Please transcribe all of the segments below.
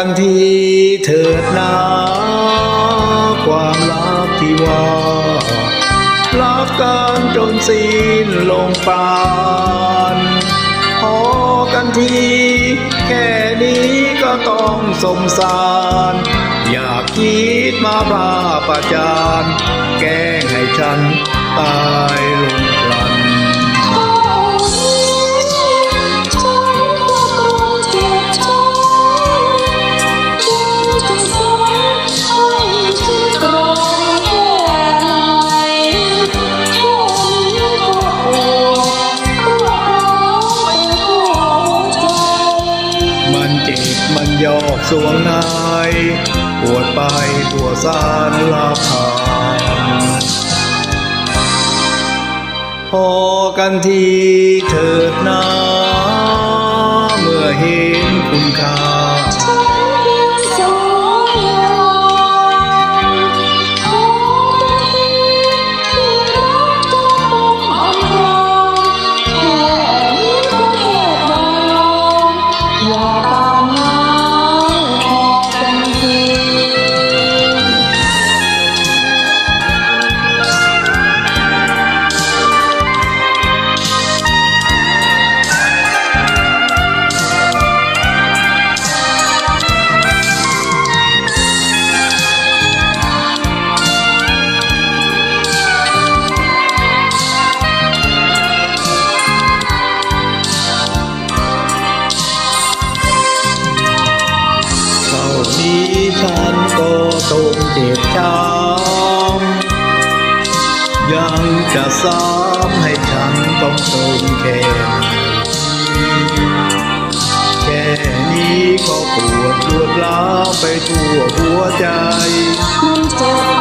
กันทีเถิดนาความรักที่ว่ารักกันจนสิ้นลงปาณพอกันทีแค่นี้ก็ต้องสงสาร อยากคิดมาพาประจาน แกล้งให้ฉันตายลง มันยอกสวงนายปวดไปตัวสารลาพานพอกันทีเถิดนา เมื่อเห็นคุณค่า ฉันก็ต้องเจ็บช้ำยังจะซ้ำให้ฉันต้องทนแค่ไหนแค่นี้ก็ปวดรวดร้าวไปทั่วหัวใจมันเจ็บ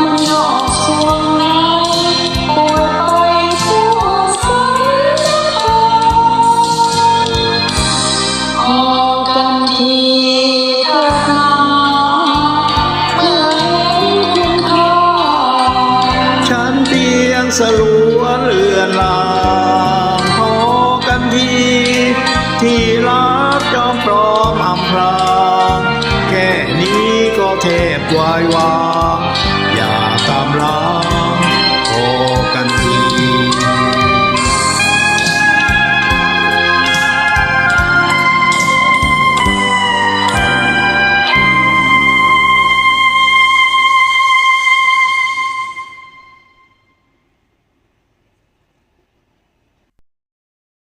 เพียงสลัวเลือนลางขอกันทีที่รักจอมปลอมอำพรางแค่นี้ก็เทพวายวา